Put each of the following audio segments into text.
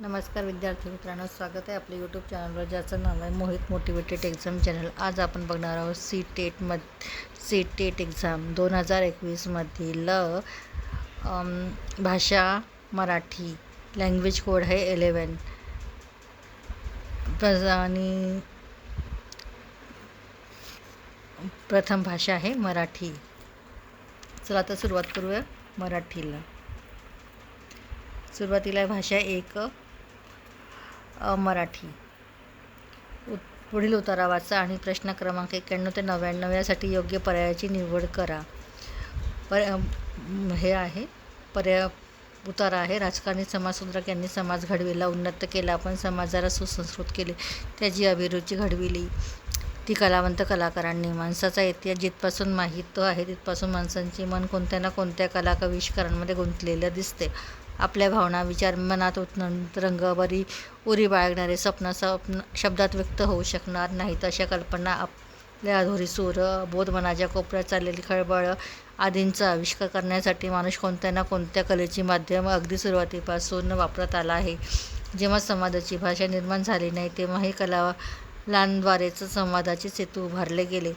नमस्कार विद्यार्थी मित्रांनो स्वागत आहे आपल्या यूट्यूब चॅनलवर ज्याचं नाव आहे मोहित मोटिवेटेड एक्झाम चॅनल आज आपण बघणार आहोत सी टेटमध सी टेट एक्झाम दोन हजार एकवीसमधील भाषा मराठी लँग्वेज कोड आहे एलेवन आणि प्रथम भाषा आहे मराठी. चला आता सुरुवात करूया मराठीला. सुरुवातीला भाषा एक मराठी. उत पुढील उतारा वाचा आणि प्रश्न क्रमांक एक्याण्णव ते नव्याण्णव यासाठी योग्य पर्यायाची निवड करा. पर हे आहे. पर्याय उतारा आहे. राजकारणी समाजसुधारक यांनी समाज घडविला उन्नत केला. पण समाजाला सुसंस्कृत केले. त्याची अभिरुची घडविली. ती कलावंत कलाकारांनी. माणसाचा इतिहास जिथपासून माहीत आहे तिथपासून माणसांची मन कोणत्या ना कोणत्या कला कविष्कारांमध्ये गुंतलेलं दिसते. आपल्या भावना विचार मनात उतन रंगभरी उरी बाळगणारे स्वप्न स्वप्न शब्दात व्यक्त होऊ शकणार नाहीत अशा कल्पना आपल्या अधोरी सूर बोध मनाच्या कोपऱ्यात चाललेली खळबळ आदींचा आविष्कार करण्यासाठी माणूस कोणत्या ना कोणत्या कलेची माध्यम अगदी सुरुवातीपासून वापरत आला आहे. जेव्हा संवादाची भाषा निर्माण झाली नाही तेव्हा हे कला लांद्वारेच संवादाचे सेतू उभारले गेले.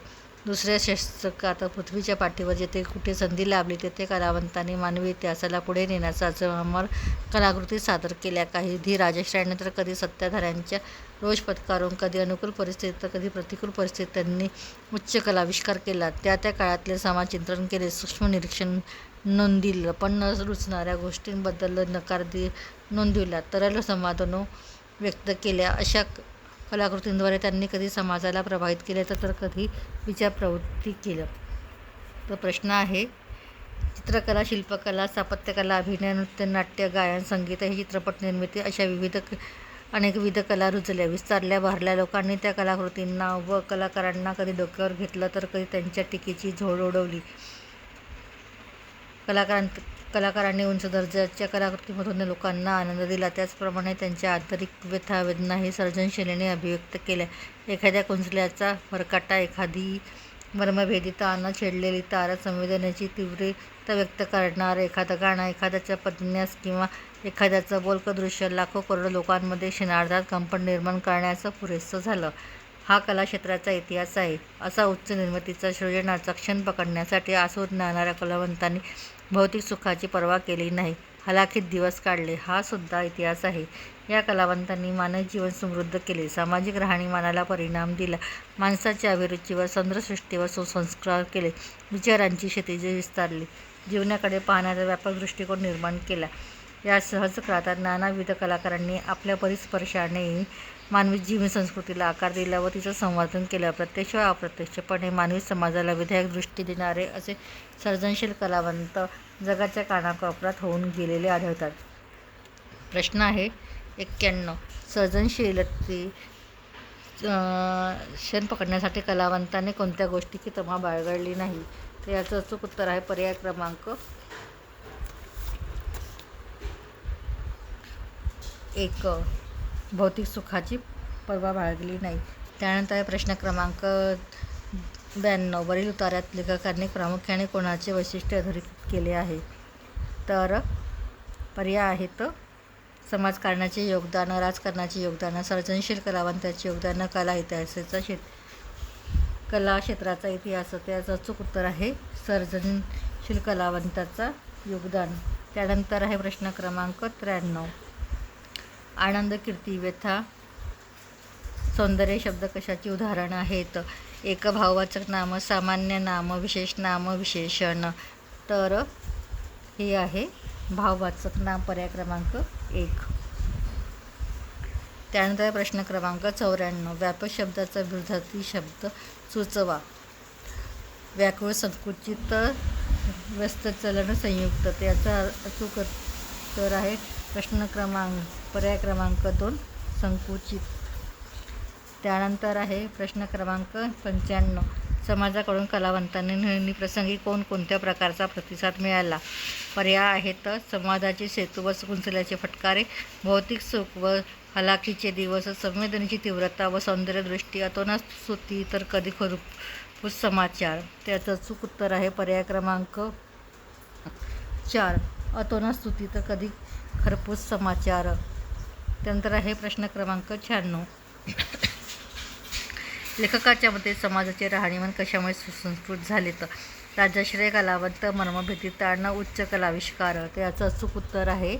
दुसऱ्या शस्त्रकात पृथ्वीच्या पाठीवर जेथे कुठे संधी लाभली तेथे कलावंतांनी मानवी इतिहासाला पुढे नेण्याचा अजरामर कलाकृती सादर केल्या. काही धी राजश्रेयांनी तर कधी सत्ताधाऱ्यांच्या रोष पत्कारून कधी अनुकूल परिस्थितीत तर कधी प्रतिकूल परिस्थितीत त्यांनी उच्च कलाविष्कार केला. त्या त्या काळातले समाज चिंतन केले सूक्ष्म निरीक्षण नोंदिलं पण न रुचणाऱ्या गोष्टींबद्दल नकार दि नोंदविला. तरल संवादनो व्यक्त केल्या. अशा कलाकृतींद्वारे त्यांनी कधी समाजाला प्रभावित केले तर तर कधी विचार प्रवृत्ती केलं. तर प्रश्न आहे चित्रकला शिल्पकला स्थापत्यकला अभिनय नृत्य नाट्य गायन संगीत हे चित्रपट निर्मिती अशा विविध अनेक विविध कला रुजल्या. विस्तारल्या भारल्या लोकांनी त्या कलाकृतींना व कलाकारांना कधी डोक्यावर घेतलं तर कधी त्यांच्या टीकेची झोड उडवली. कलाकारां कलाकारांनी उंच दर्जाच्या कलाकृतीमधून लोकांना आनंद दिला. त्याचप्रमाणे त्यांच्या आंतरिक व्यथा वेदनाही सर्जनशैलीने अभिव्यक्त केल्या. एखाद्या कुंचल्याचा भरकाटा एखादी मर्मभेदी ताना छेडलेली तार संवेदनेची तीव्रता व्यक्त करणारं एखादं गाणं एखाद्याच्या पत्न्यास किंवा एखाद्याचं बोलकं दृश्य लाखो करोड लोकांमध्ये क्षणार्धात कंपन निर्माण करण्याचं पुरेसं झालं. हा कलाक्षेत्राचा इतिहास आहे. असा उच्च निर्मितीचा सृजनाचा क्षण पकडण्यासाठी आसूद नाणाऱ्या कलावंतांनी भौतिक सुखाची पर्वा केली नाही. हलाखीत दिवस काढले. हा सुद्धा इतिहास आहे. या कलावंतांनी मानव जीवन समृद्ध केले. सामाजिक राहणीमानाला परिणाम दिला. माणसाच्या अभिरुचीवर चंद्रसृष्टीवर सुसंस्कार केले. विचारांची क्षितिजे विस्तारली. जीवनाकडे पाहण्याचा व्यापक दृष्टिकोन निर्माण केला. या सहज काळात नानाविध कलाकारांनी आपल्या परिस्पर्शाने मानवी जीवन संस्कृतीला आकार दिला व तिचं संवर्धन केलं. प्रत्यक्ष व अप्रत्यक्षपणे मानवी समाजाला विधायक दृष्टी देणारे असे सर्जनशील कलावंत जगाच्या कानाकोपऱ्यात होऊन गेलेले आढळतात. प्रश्न आहे एक्क्याण्णव. सर्जनशीलते क्षण पकडण्यासाठी कलावंताने कोणत्या गोष्टीची तमा बाळगळली नाही? तर याचं अचूक उत्तर आहे पर्याय क्रमांक एक भौतिक सुखाची पर्वा बाळगली नाही. त्यानंतर आहे प्रश्न क्रमांक ब्याण्णव वरील उतार्यात लेखकांनी प्रामुख्याने कोणाचे वैशिष्ट्य अधोरेखित केले आहे? तर पर्याय आहेत. समाजकारणाचे योगदान राजकारणाचे योगदान सर्जनशील कलावंताचे योगदान कला इतिहासाचा शेत कला क्षेत्राचा इतिहास. त्याचं अचूक उत्तर आहे सर्जनशील कलावंताचा योगदान. त्यानंतर आहे प्रश्न क्रमांक त्र्याण्णव. आनंद कीर्ती व्यथा. सौंदर्य शब्द कशाची उदाहरणं आहेत? एक भाववाचक नाम सामान्य नाम विशेष नाम विशेषण. तर हे आहे भाववाचक नाम पर्याय क्रमांक एक. त्यानंतर प्रश्न क्रमांक चौऱ्याण्णव. व्यापक शब्दाचा विरोधार्थी शब्द सुचवा. व्याकुळ संकुचित व्यस्त चलन संयुक्त. त्याचा अचूक तर आहे प्रश्न क्रमांक पर्याय क्रमांक दोन संकुचित. त्यानंतर आहे प्रश्न क्रमांक पंच्याण्णव. समाजाकडून कलावंतांनी नेहमीप्रसंगी प्रसंगी कोणकोणत्या प्रकारचा प्रतिसाद मिळाला? पर्याय आहेत समाजाचे सेतू व गुंचल्याचे फटकारे भौतिक सुख व हलाखीचे दिवस संवेदनेची तीव्रता व सौंदर्यदृष्टी अतोना स्तुती तर कधी खरपूस समाचार. त्याचं चूक उत्तर आहे पर्याय क्रमांक चार. अतोना स्तुती तर कधी खरपूस समाचार. त्यानंतर आहे प्रश्न क्रमांक शहाण्णव. लेखकाच्या मते समाजाचे राहणीमान कशामुळे सुसंस्कृत झाले तर? राजाश्रय कलावंत मर्मभीती तारण उच्च कलाविष्कार तर याचं अचूक उत्तर आहे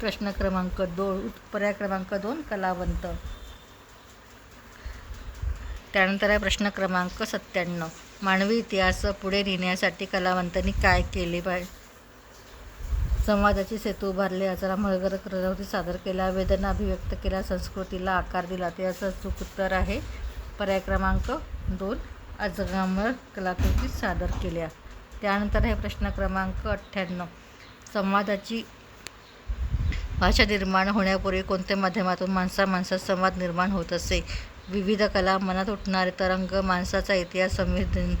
प्रश्न क्रमांक दोन पर्याय क्रमांक दोन कलावंत. त्यानंतर आहे प्रश्न क्रमांक सत्त्याण्णव. मानवी इतिहास पुढे नेण्यासाठी कलावंतांनी काय केले पाहिजे? संवादाचे सेतू उभारले. आचारा मळगर प्रवृत्ती सादर केला वेदना अभिव्यक्त केला संस्कृतीला आकार दिला. ते असं अचूक उत्तर आहे. पर्याय क्रमांक दोन अजगामर कलाकृती सादर केल्या. त्यानंतर आहे प्रश्न क्रमांक अठ्ठ्याण्णव. संवादाची भाषा निर्माण होण्यापूर्वी कोणत्या माध्यमातून माणसा माणसात संवाद निर्माण होत असे? विविध कला मनात उठणारे तरंग माणसाचा इतिहास संवेदन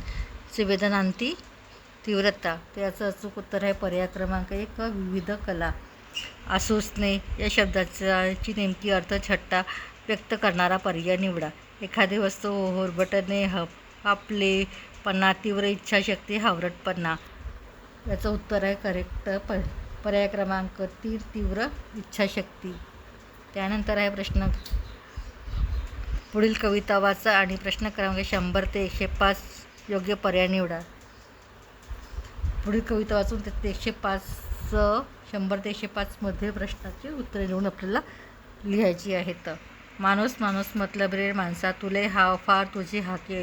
संवेदनांती तीव्रता त्याचं अचूक उत्तर आहे. पर्याय क्रमांक एक विविध कला. आसूसने या शब्दाची नेमकी अर्थ छट्टा व्यक्त करणारा पर्याय निवडा. एखादी वस्तू होरबटणे ह आपले पन्ना तीव्र इच्छाशक्ती हावरटपणा. याचं उत्तर आहे करेक्ट प पर्याय क्रमांक तीन तीव्र इच्छाशक्ती. त्यानंतर आहे प्रश्न पुढील कविता वाचा आणि प्रश्न क्रमांक शंभर ते एकशे पाच योग्य पर्याय निवडा. पुढील कविता वाचून ते एकशे पाच शंभर ते एकशे पाचमध्ये प्रश्नाची उत्तरे लिहून आपल्याला लिहायची आहेत. माणूस माणूस मतलब रे माणसा तुले हा फार तुझी हाके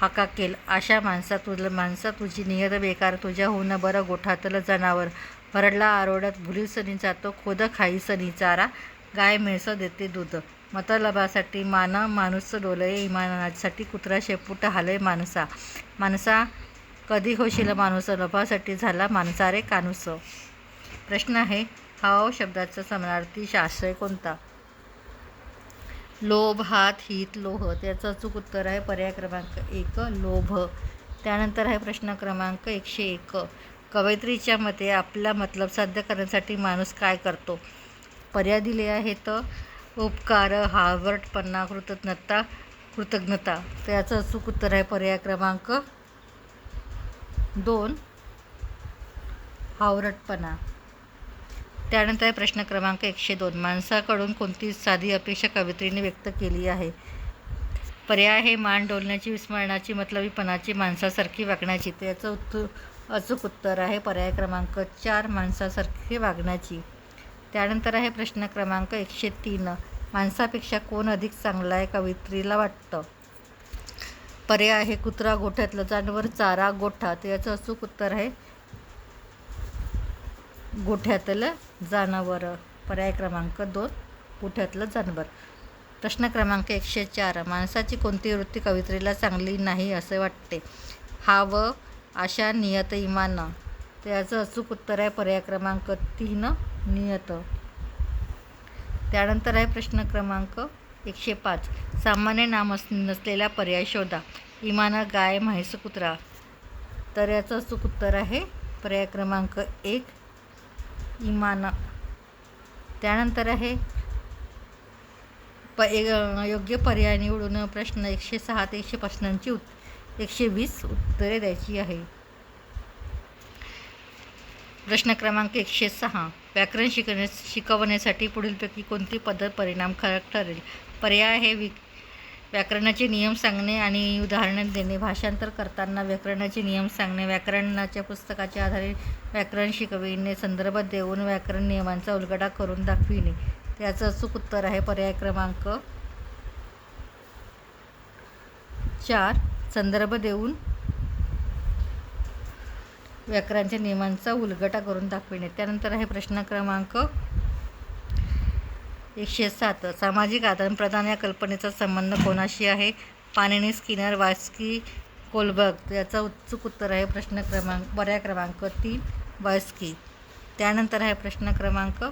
हाका केल अशा माणसा तुला माणसा तुझी नियत बेकार तुझ्या होणं बरं गोठातलं जनावर. भरडला आरोड्यात भुली सनी जातो खोद खाई सनी चारा. गाय म्हैस देते दूध. मतलबासाठी मान माणूस डोलय इमानासाठी कुत्रा शेपूट हालय माणसा. माणसा कधी होशील माणूस? लोभासाठी झाला माणसारे कानुस. प्रश्न आहे हाव शब्दाचा समानार्थी आश्रय कोणता? लोभ हात हित लोह. त्याचं अचूक उत्तर आहे पर्याय क्रमांक एक लोभ. त्यानंतर आहे प्रश्न क्रमांक एकशे एक. कवयित्रीच्या मते आपला मतलब साध्य करण्यासाठी माणूस काय करतो? पर्याय दिले आहेत उपकार हावरटपणा कृतज्ञता कृतज्ञता. त्याचं अचूक उत्तर आहे पर्याय क्रमांक दोन. हावरटपणा. त्यानंतर आहे प्रश्न क्रमांक एकशे दोन. माणसाकडून कोणती साधी अपेक्षा कवित्रीने व्यक्त केली आहे? पर्याय हे मान डोलण्याची विस्मरणाची मतलबीपणाची माणसासारखी वागण्याची. त्याचं उत्तर अचूक उत्तर आहे पर्याय क्रमांक चार माणसासारखी वागण्याची. त्यानंतर आहे प्रश्न क्रमांक एकशे तीन. माणसापेक्षा कोण अधिक चांगला आहे कवित्रीला वाटतं? पर्याय आहे कुत्रा गोठ्यातलं जानवर चारा गोठा त्याचं अचूक उत्तर आहे. गोठ्यातलं जनावर पर्याय क्रमांक दोन गोठ्यातलं जानवर. प्रश्न क्रमांक एकशे चार माणसाची कोणती वृत्ती कवित्रीला चांगली नाही असे वाटते? हा व आशा नियत इमान. त्याचं अचूक उत्तर आहे पर्याय क्रमांक तीन नियत. त्यानंतर आहे प्रश्न क्रमांक एकशे पाच. सामान्य नाम अस नसलेला पर्याय शोधा. इमाना गाय म्हैस कुत्रा. तर याचं चूक उत्तर आहे. पर्याय क्रमांक एक इमान. त्यानंतर आहे प योग्य पर्याय निवडून प्रश्न एकशे सहा ते एकशे प्रश्नांची उत् एकशे वीस उत्तरे द्यायची आहे. प्रश्न क्रमांक एकशे सहा. व्याकरण शिकण्या शिकवण्यासाठी पुढीलपैकी कोणती पद्धत परिणामकारक ठरेल? पर्याय हे वि व्याकरणाचे नियम सांगणे आणि उदाहरण देणे. भाषांतर करताना व्याकरणाचे नियम सांगणे. व्याकरणाच्या पुस्तकाच्या आधारे व्याकरण शिकविणे. संदर्भ देऊन व्याकरण नियमांचा उलगडा करून दाखविणे. त्याचं अचूक उत्तर आहे पर्याय क्रमांक चार. संदर्भ देऊन व्याकरणाच्या नियमांचा उलगडा करून दाखविणे. त्यानंतर आहे प्रश्न क्रमांक एकशे सात. सामाजिक आदानप्रदान या कल्पनेचा संबंध कोणाशी आहे? पाणिनी स्किनर वायस्की कोलबर्ग याचा उत्सुक उत्तर आहे प्रश्न क्रमांक पर्याय क्रमांक तीन वायस्की. त्यानंतर आहे प्रश्न क्रमांक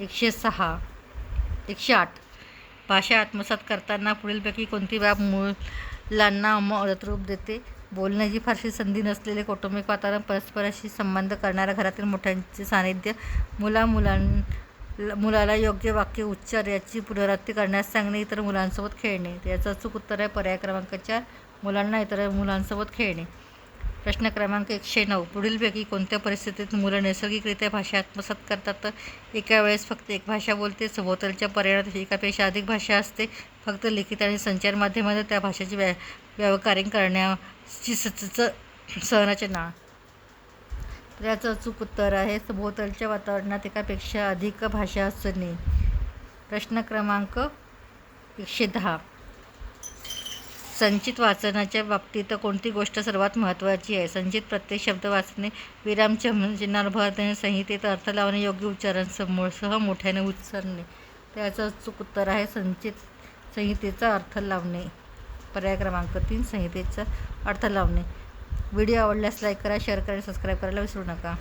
एकशे सहा एकशे आठ. भाषा आत्मसात करताना पुढीलपैकी कोणती बाब मुलांना मदत रूप देते? बोलण्याची फारशी संधी नसलेले कौटुंबिक वातावरण परस्पराशी संबंध करणाऱ्या घरातील मोठ्यांचे सानिध्य मुला मुलां मुलाला योग्य वाक्य उच्चार याची पुनरावृत्ती करण्यास सांगणे इतर मुलांसोबत खेळणे. याचं अचूक उत्तर आहे पर्याय क्रमांक चार मुलांना इतर मुलांसोबत खेळणे. प्रश्न क्रमांक एकशे नऊ पुढीलपैकी कोणत्या परिस्थितीत मुलं नैसर्गिकरित्या भाषा आत्मसात करतात? तर एका वेळेस फक्त एक भाषा बोलते सभोवतालच्या पर्यायात एकापेक्षा अधिक भाषा असते. फक्त लिखित आणि संचार माध्यमात त्या भाषेची व्या व्यावहारिक करण्याची सच संरचना सहनाचे नाळ तर याचं अचूक उत्तर आहे. सभोवतालच्या वातावरणात एकापेक्षा अधिक भाषा असणे. प्रश्न क्रमांक एकशे दहा. संचित वाचनाच्या बाबतीत कोणती गोष्ट सर्वात महत्त्वाची आहे? संचित प्रत्येक शब्द वाचणे विरामचिन्हावर भर देणे संहितेत अर्थ लावणे योग्य उच्चारांसमोर सह मोठ्याने उच्चारणे. त्याचं अचूक उत्तर आहे संचित संहितेचा अर्थ लावणे. पर्याय क्रमांक तीन संहितेचा अर्थ लावणे. व्हिडिओ आवडल्यास लाईक करा शेअर करा सबस्क्राईब करायला विसरू नका.